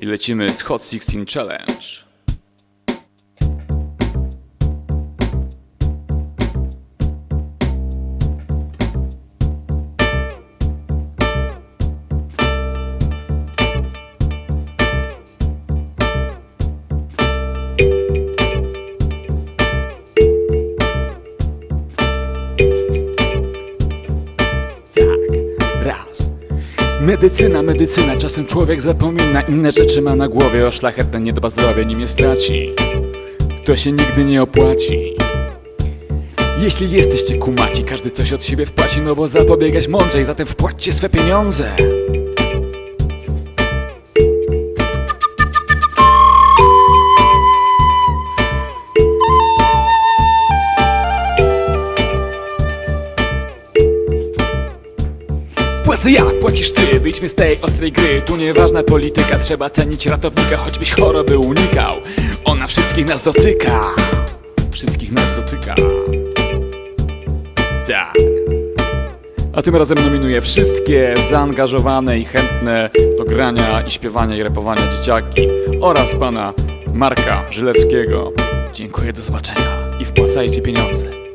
I lecimy z Hot 16 Challenge. Tak, raz. Medycyna, medycyna, czasem człowiek zapomina Inne rzeczy ma na głowie, o szlachetne nie dba zdrowia, nim je straci. To się nigdy nie opłaci. Jeśli jesteście kumaci, każdy coś od siebie wpłaci No bo zapobiegać mądrzej, zatem wpłaćcie swe pieniądze Płacę ja, płacisz ty, wyjdźmy z tej ostrej gry. Tu nieważna polityka, trzeba cenić ratownika Choćbyś choroby unikał. Ona wszystkich nas dotyka. Wszystkich nas dotyka. Tak. A tym razem nominuję wszystkie zaangażowane i chętne do grania i śpiewania i repowania dzieciaki Oraz pana Marka Żylewskiego. Dziękuję, do zobaczenia i wpłacajcie pieniądze